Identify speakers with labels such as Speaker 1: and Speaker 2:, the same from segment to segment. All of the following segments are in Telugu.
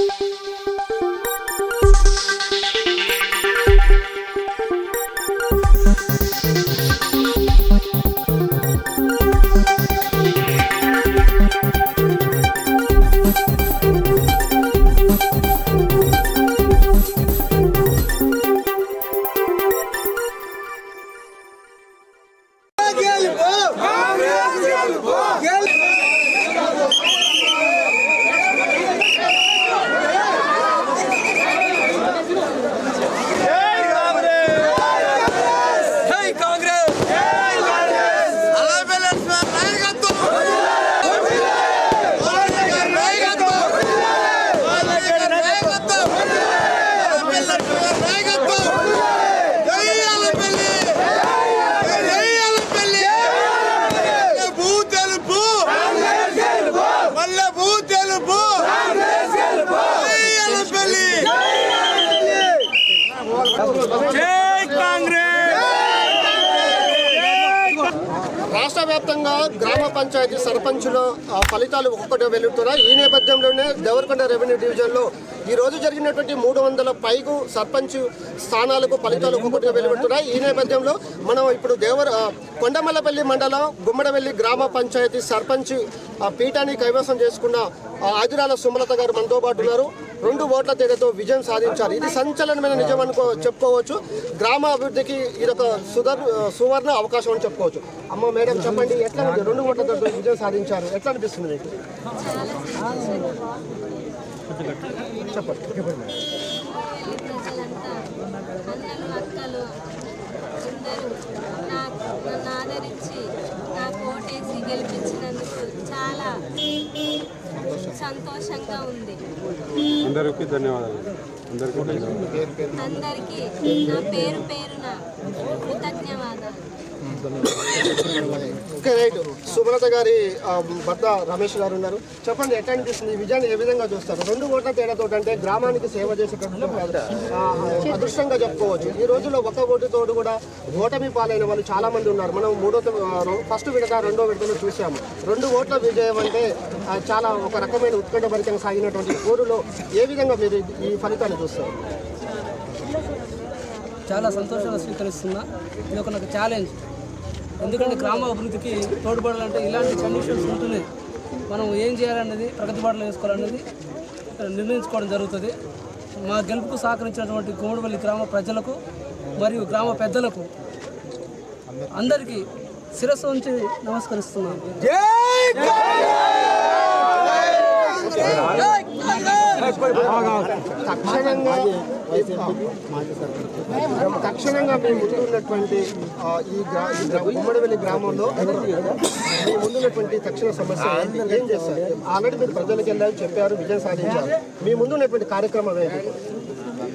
Speaker 1: Música
Speaker 2: రాష్ట్ర వ్యాప్తంగా గ్రామ పంచాయతీ సర్పంచుల ఫలితాలు ఒక్కొక్కటి వెలుగుతున్నాయి ఈ నేపథ్యంలోనే దేవరకొండ రెవెన్యూ డివిజన్లో ఈ రోజు జరిగినటువంటి మూడు వందల పైగు సర్పంచ్ స్థానాలకు ఫలితాలు ఒక్కొక్కటిగా వెలువడుతున్నాయి. ఈ నేపథ్యంలో మనం ఇప్పుడు దేవర కొండమల్లపల్లి మండలం గుమ్మడవెల్లి గ్రామ పంచాయతీ సర్పంచ్ పీఠాన్ని కైవసం చేసుకున్న ఆదిరాల సుమలత గారు మనతో పాటు ఉన్నారు. రెండు ఓట్ల తేడాతో విజయం సాధించారు ఇది సంచలనమైన నిజం అనుకో చెప్పుకోవచ్చు గ్రామ అభివృద్ధికి ఇదొక సుధర్ సువర్ణ అవకాశం అని చెప్పుకోవచ్చు అమ్మ మేడం చెప్పండి ఎట్లా ఉంది రెండు ఓట్లతో విజయం సాధించారు ఎట్లా అనిపిస్తుంది మీకు చెప్పండి
Speaker 3: ఆదరించి నాకు ఓటేసి గెలిపించినందుకు చాలా సంతోషంగా ఉంది
Speaker 4: అందరికీ ధన్యవాదాలు. అందరికీ
Speaker 3: అందరికీ నా పేరు పేరున
Speaker 2: ఓకే రైట్. సుమలత గారి భర్త రమేష్ గారు ఉన్నారు. చెప్పండి ఎట్లా అనిపిస్తుంది ఈ విజయాన్ని ఏ విధంగా చూస్తారు? రెండు ఓట్ల తేడాతో అంటే గ్రామానికి సేవ చేసేటటువంటి ఆ, అదృష్టంగా చెప్పుకోవచ్చు. ఈ రోజుల్లో ఒక ఓటుతోడు కూడా ఓటమి పాలైన వాళ్ళు చాలా మంది ఉన్నారు. మనం మూడో ఫస్ట్ విడత రెండో విడతలో చూసాము రెండు ఓట్ల విజయం అంటే చాలా ఒక రకమైన ఉత్కంఠభరితంగా సాగినటువంటి ఊరిలో ఏ విధంగా మీరు ఈ- ఈ ఫలితాన్ని చూస్తారు?
Speaker 5: చాలా సంతోషంగా స్వీకరిస్తున్నా. ఇది ఒక నాకు ఛాలెంజ్ ఎందుకంటే గ్రామ అభివృద్ధికి తోడ్పడాలంటే ఇలాంటి కండిషన్స్ ఉంటూనే మనం ఏం చేయాలనేది ప్రగతి బాటలు వేసుకోవాలనేది నిర్ణయించుకోవడం జరుగుతుంది. మా గెలుపుకు సహకరించినటువంటి గోమడిపల్లి గ్రామ ప్రజలకు మరియు గ్రామ పెద్దలకు అందరికీ శిరస్సు ఉంచి నమస్కరిస్తున్నాను.
Speaker 2: తక్షణంగా తక్షణంగా మీ ముందు ఉన్నటువంటి ఈ గుమ్మడివెల్లి గ్రామంలో మీ ముందున్నటువంటి తక్షణ సమస్య? ఏం చేస్తారు? ఆల్రెడీ మీరు ప్రజలకు వెళ్ళారు చెప్పారు విజయం సాధించారు. మీ ముందు ఉన్నటువంటి కార్యక్రమం ఏంటి?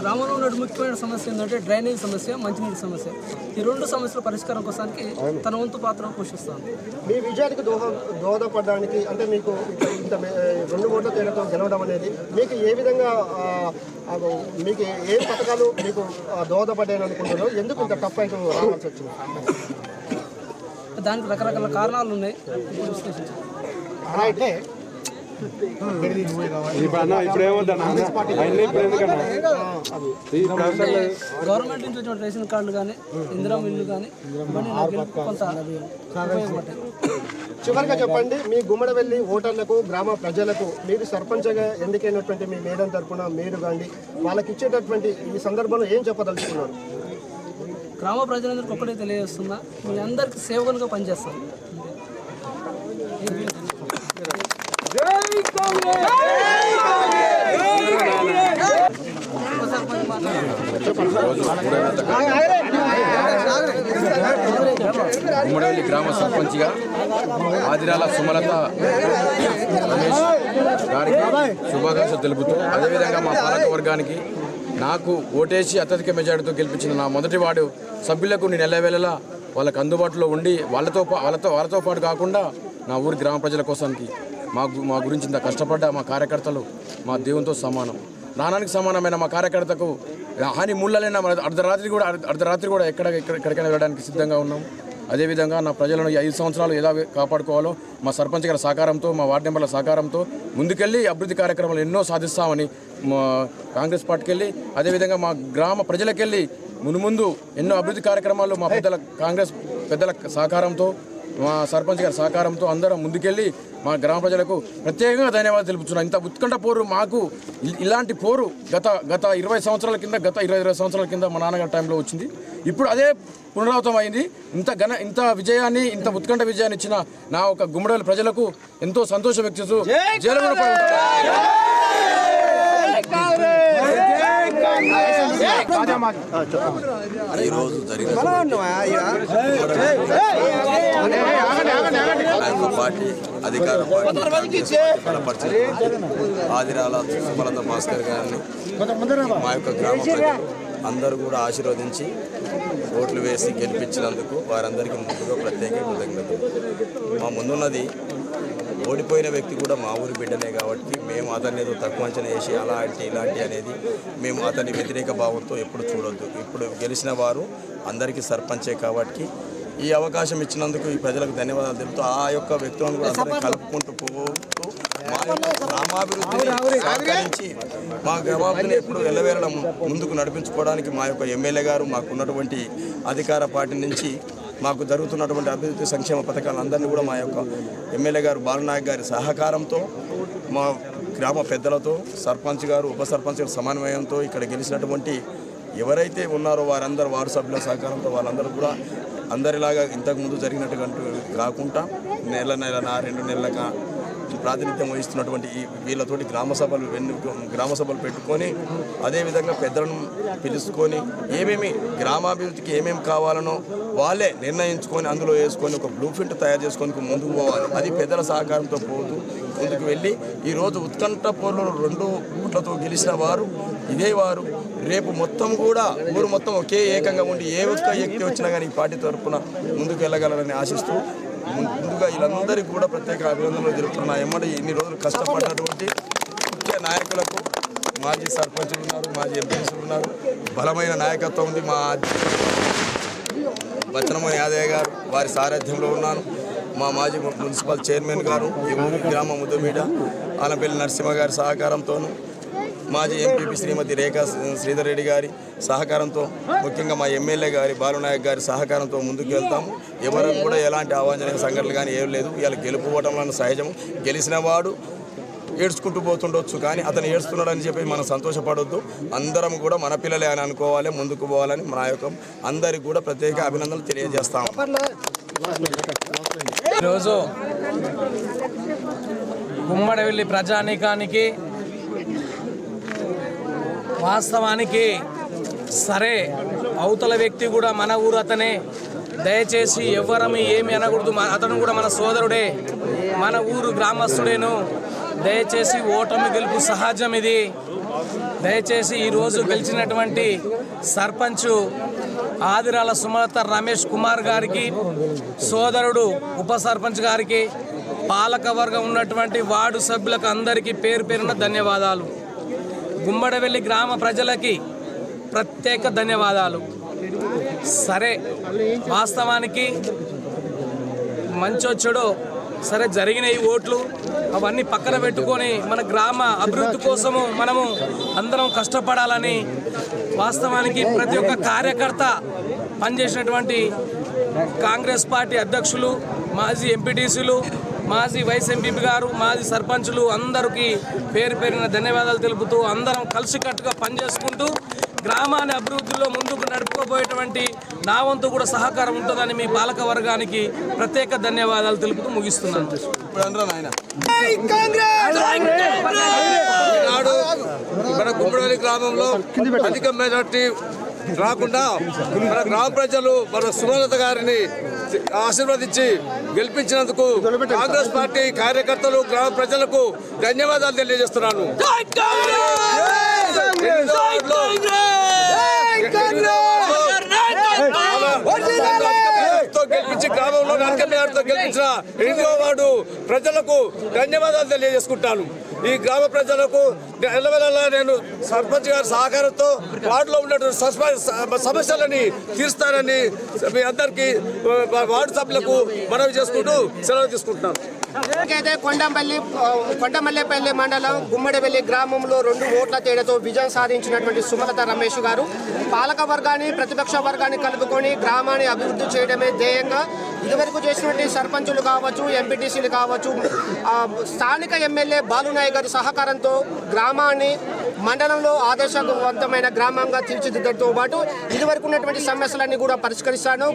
Speaker 5: గ్రామంలో ఉన్న ముఖ్యమైన సమస్య ఏంటంటే డ్రైనేజ్ సమస్య మంచినీటి సమస్య. ఈ రెండు సమస్యల పరిష్కారం కోసానికి తన వంతు పాత్ర పోషిస్తాను.
Speaker 2: మీ విజయానికి దోహ దోహదపడడానికి అంటే మీకు ఇంత- రెండు ఓట్ల తేడాతో గెలవడం అనేది మీకు ఏ విధంగా మీకు ఏ పథకాలు మీకు దోహదపడ్డాయని అనుకుంటున్నారు ఎందుకు ఇంత టఫ్ అయితే రావాల్సి వచ్చింది?
Speaker 5: దానికి రకరకాల కారణాలు ఉన్నాయి. విశ్లేషించాలి
Speaker 2: రైట్
Speaker 4: ఇప్పుడు అన్న ఇప్పుడు ఏమవుతాను అన్ని. ఇప్పుడు ఎందుకన్నా? ఈ ప్రొఫెసర్లు
Speaker 5: గవర్నమెంట్ నుంచి వచ్చిన రేషన్ కార్డులు కానీ ఇందిరా ఇల్లు కానీ
Speaker 2: చివరిగా చెప్పండి మీ గుమ్మడవెల్లి ఓటర్లకు గ్రామ ప్రజలకు మీరు సర్పంచ్గా ఎన్నికైనటువంటి మీ మేడం తరపున మీరు కానీ వాళ్ళకి ఇచ్చేటటువంటి ఈ సందర్భంలో ఏం చెప్పదలుచుకున్నారు?
Speaker 5: గ్రామ ప్రజలందరికీ ఒక్కటే తెలియజేస్తున్నా మీ అందరికీ సేవకులుగా పనిచేస్తాను.
Speaker 6: ఉమ్మడవల్లి గ్రామ సర్పంచ్గా ఆదిరాల సుమలత రమేష్ గారికి శుభాకాంక్షలు తెలుపుతూ అదేవిధంగా మా పాలక వర్గానికి నాకు ఓటేసి అత్యధిక మెజార్టీతో గెలిపించిన నా మొదటి వాడు సభ్యులకు నేను ఎల్లవేళలా వాళ్ళకు అందుబాటులో ఉండి వాళ్ళతో పా- వాళ్ళతో వాళ్ళతో పాటు కాకుండా నా ఊరి గ్రామ ప్రజల కోసానికి మా మా గురించి ఇంత కష్టపడ్డ మా కార్యకర్తలు మా దేవునితో సమానం. ప్రాణానికి సమానమైన మా కార్యకర్తకు హాని ముళ్ళలైన అర్ధరాత్రి కూడా అర్ధ- అర్ధరాత్రి కూడా ఎక్కడ ఎక్కడ- ఎక్కడికైనా వెళ్ళడానికి సిద్ధంగా ఉన్నాం. అదేవిధంగా నా ప్రజలను ఐదు సంవత్సరాలు ఎలా కాపాడుకోవాలో మా సర్పంచ్ గారి సహకారంతో మా వార్డు మెంబర్ల సహకారంతో ముందుకెళ్ళి అభివృద్ధి కార్యక్రమాలు ఎన్నో సాధిస్తామని మా కాంగ్రెస్ పార్టీకి వెళ్ళి అదేవిధంగా మా గ్రామ ప్రజలకెళ్ళి మునుముందు ఎన్నో అభివృద్ధి కార్యక్రమాలు మా పెద్దల కాంగ్రెస్ పెద్దల సహకారంతో మా సర్పంచ్ గారి సహకారంతో అందరం ముందుకెళ్ళి మా గ్రామ ప్రజలకు ప్రత్యేకంగా ధన్యవాదాలు తెలుపుతున్నాం ఇంత ఉత్కంఠ పోరు మాకు ఇలాంటి పోరు గత గత ఇరవై సంవత్సరాల కింద గత ఇరవై ఇరవై సంవత్సరాల కింద మా నాన్నగారి టైంలో వచ్చింది. ఇప్పుడు అదే పునరావృతం అయింది. ఇంత ఘన ఇంత విజయాన్ని ఇంత ఉత్కంఠ విజయాన్ని ఇచ్చిన నా ఒక గుమ్మడల ప్రజలకు ఎంతో సంతోషం వ్యక్తిస్తూ జయలమణ
Speaker 7: ఈరోజు జరిగిన పార్టీ అధికార పార్టీ ఆదిరాల సుమలత భాస్కర్ గారిని మా యొక్క గ్రామ ప్రజలు అందరూ కూడా ఆశీర్వదించి ఓట్లు వేసి గెలిపించినందుకు వారందరికీ ముందుగా ప్రత్యేక కృతజ్ఞతలు మా ముందున్నది ఓడిపోయిన వ్యక్తి కూడా మా ఊరి బిడ్డనే కాబట్టి మేము అతన్ని ఏదో తక్కువ అంచనా వేసి అలాంటి ఇలాంటి అనేది మేము అతని వ్యతిరేక భావంతో ఎప్పుడు చూడొద్దు. ఇప్పుడు గెలిచిన వారు అందరికీ సర్పంచే కాబట్టి ఈ అవకాశం ఇచ్చినందుకు ఈ ప్రజలకు ధన్యవాదాలు తెలుపుతూ ఆ యొక్క వ్యక్తులను కూడా అందరినీ కలుపుకుంటూ పోతూ మా యొక్క గ్రామాభివృద్ధిని సహకరించి మా గ్రామాభివృద్ధిని ఎప్పుడు వెళ్ళవేళ ముందుకు నడిపించుకోవడానికి మా యొక్క ఎమ్మెల్యే గారు మాకున్నటువంటి అధికార పార్టీ నుంచి మాకు జరుగుతున్నటువంటి అభివృద్ధి సంక్షేమ పథకాలందరినీ కూడా మా యొక్క ఎమ్మెల్యే గారు బాలనాయక్ గారి సహకారంతో మా గ్రామ పెద్దలతో సర్పంచ్ గారు ఉప సర్పంచ్ గారి సమన్వయంతో ఇక్కడ గెలిచినటువంటి ఎవరైతే ఉన్నారో వారందరూ వార్డు సభ్యుల సహకారంతో వాళ్ళందరూ కూడా అందరిలాగా ఇంతకుముందు జరిగినట్టుగా కాకుండా నెల నెలన రెండు నెలలక ప్రాతినిధ్యం వహిస్తున్నటువంటి ఈ వీళ్ళతోటి గ్రామ సభలు వెన్ను గ్రామ సభలు పెట్టుకొని అదేవిధంగా పెద్దలను పిలుచుకొని ఏమేమి గ్రామాభివృద్ధికి ఏమేమి కావాలనో వాళ్ళే నిర్ణయించుకొని అందులో వేసుకొని ఒక బ్లూ ప్రింట్ తయారు చేసుకొని ముందుకు పోవాలి. అది పెద్దల సహకారంతో పోతూ ముందుకు వెళ్ళి ఈరోజు ఉత్కంఠ పోరులో రెండు ఓట్లతో గెలిచిన వారు ఇదే వారు. రేపు మొత్తం కూడా ఊరు మొత్తం ఒకే ఏకంగా ఉండి ఏ ఒక్క వ్యక్తి వచ్చినా కానీ ఈ పార్టీ తరఫున ముందుకు వెళ్ళగలరని ఆశిస్తూ ముందుగా వీళ్ళందరికీ కూడా ప్రత్యేక అభినందనలు తెలుపుతున్నా. ఎమ్మడి ఇన్ని రోజులు కష్టపడినటువంటి ముఖ్య నాయకులకు మాజీ సర్పంచులు ఉన్నారు మాజీ ఎంపీసీలు ఉన్నారు. బలమైన నాయకత్వం ఉంది మా బచ్చనమోహన్ యాదయ్య గారు వారి సారథ్యంలో ఉన్నాను. మా మాజీ మున్సిపల్ చైర్మన్ గారు ఈ గ్రామ ముద్దుమీడ ఆనపల్లి నరసింహ గారి సహకారంతోనూ మాజీ ఎంపీపీ శ్రీమతి రేఖా శ్రీధర్ రెడ్డి గారి సహకారంతో ముఖ్యంగా మా ఎమ్మెల్యే గారి బాలునాయక్ గారి సహకారంతో ముందుకు వెళ్తాము. ఎవరు కూడా ఎలాంటి అవాంఛనీయ సంఘటనలు కానీ ఏం లేదు. ఇవాళ గెలుపుకోవటం సహజం గెలిచిన వాడు ఏడ్చుకుంటూ పోతుండొచ్చు కానీ అతను ఏడుస్తున్నాడని చెప్పి మనం సంతోషపడొద్దు. అందరం కూడా మన పిల్లలే అని అనుకోవాలి ముందుకు పోవాలని మా యొక్క అందరికి కూడా ప్రత్యేక అభినందనలు తెలియజేస్తాం
Speaker 8: ఈరోజు గుమ్మడవెల్లి ప్రజానీకానికి వాస్తవానికి సరే అవతల వ్యక్తి కూడా మన ఊరు అతనే. దయచేసి ఎవరమి ఏమి అనకూడదు. అతను కూడా మన సోదరుడే. మన ఊరు గ్రామస్తుడేను. దయచేసి ఓటమి గెలుపు సహజం ఇది. దయచేసి ఈరోజు గెలిచినటువంటి సర్పంచ్ ఆదిరాల సుమలత రమేష్ కుమార్ గారికి సోదరుడు ఉప సర్పంచ్ గారికి పాలకవర్గం ఉన్నటువంటి వార్డు సభ్యులకు అందరికీ పేరు పేరున ధన్యవాదాలు. గుమ్మడవెల్లి గ్రామ ప్రజలకి ప్రత్యేక ధన్యవాదాలు. సరే వాస్తవానికి మంచో చెడో సరే జరిగిన ఈ ఓట్లు అవన్నీ పక్కన పెట్టుకొని మన గ్రామ అభివృద్ధి కోసము మనము అందరం కష్టపడాలని వాస్తవానికి ప్రతి ఒక్క కార్యకర్త పనిచేసినటువంటి కాంగ్రెస్ పార్టీ అధ్యక్షులు మాజీ ఎంపీటీసీలు మాజీ వైస్ ఎంపీపీ గారు మాజీ సర్పంచులు అందరికీ పేరు పేరిన ధన్యవాదాలు తెలుపుతూ అందరం కలిసికట్టుగా పనిచేసుకుంటూ గ్రామాన్ని అభివృద్ధిలో ముందుకు నడుపుకోబోయేటువంటి నా వంతు కూడా సహకారం ఉంటుందని మీ పాలక వర్గానికి ప్రత్యేక ధన్యవాదాలు తెలుపుతూ ముగిస్తున్నాను.
Speaker 1: మన గుమ్మడి గ్రామంలో అధిక మెజార్టీ రాకుండా మన గ్రామ ప్రజలు మన సుమలత గారిని ఆశీర్వదించి గెలిపించినందుకు కాంగ్రెస్ పార్టీ కార్యకర్తలు గ్రామ ప్రజలకు ధన్యవాదాలు తెలియజేస్తున్నాను ఎనిమిదో వార్డులో- ఎనిమిదో వార్డులో చాలా అధిక మెజార్టీతో గెలిపించి గ్రామంలో అధిక మేరతో గెలిపించిన ఎనిమిదవ వార్డు ప్రజలకు ధన్యవాదాలు తెలియజేసుకుంటాను. ఈ గ్రామ ప్రజలకు ఎల్లవెల్లలా నేను సర్పంచ్ గారి సహకారంతో వార్డులో ఉన్నటువంటి సమస్యలని తీరుస్తానని మీ అందరికీ వార్డు సభ్యులకు మనవి చేసుకుంటూ సెలవు తీసుకుంటున్నాను.
Speaker 2: అయితే కొండమల్లి ఆ, కొండమల్లేపల్లి మండలం గుమ్మడివెల్లి గ్రామంలో రెండు ఓట్ల తేడాతో విజయం సాధించినటువంటి సుమలత రమేష్ గారు. పాలక వర్గాన్ని ప్రతిపక్ష వర్గాన్ని కలుపుకొని గ్రామాన్ని అభివృద్ధి చేయడమే ధ్యేయంగా ఇదివరకు చేసినటువంటి సర్పంచులు కావచ్చు ఎంపీటీసీలు కావచ్చు స్థానిక ఎమ్మెల్యే బాలునాయ్ గారి సహకారంతో గ్రామాన్ని మండలంలో ఆదర్శవంతమైన గ్రామంగా తీర్చిదిద్దడంతో పాటు ఇదివరకు ఉన్నటువంటి సమస్యలన్నీ కూడా పరిష్కరిస్తాను.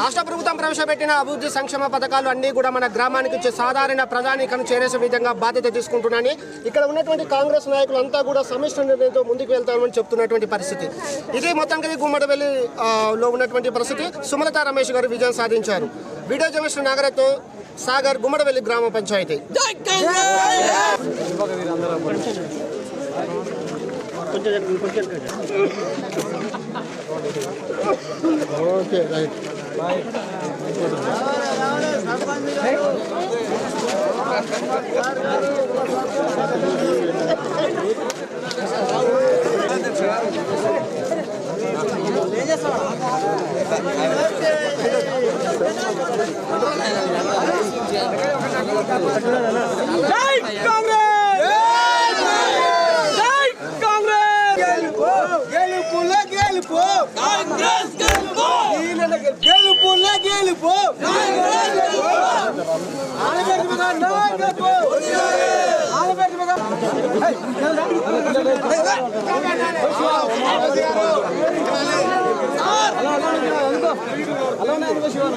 Speaker 2: రాష్ట్ర ప్రభుత్వం ప్రవేశపెట్టిన అభివృద్ధి సంక్షేమ పథకాలు అన్నీ కూడా మన గ్రామానికి సాధారణ ప్రజానికను చేరేసే విధంగా బాధ్యత తీసుకుంటున్నాను ఇక్కడ ఉన్నటువంటి కాంగ్రెస్ నాయకులు అంతా కూడా సమిష్టి నిర్ణయంతో ముందుకు వెళ్తామని చెప్తున్నటువంటి పరిస్థితి. ఇది మొత్తానికి గుమ్మడవెల్లిలో ఉన్నటువంటి పరిస్థితి. సుమలత రమేష్ గారు విజయం సాధించారు. వీడియో జర్నలిస్ట్ నాగరతో సాగర్ గుమ్మడవెల్లి గ్రామ పంచాయతీ. ఓకే రైట్ గెలుపులా
Speaker 9: గెలుపు
Speaker 8: అలానే అనుకో శివాను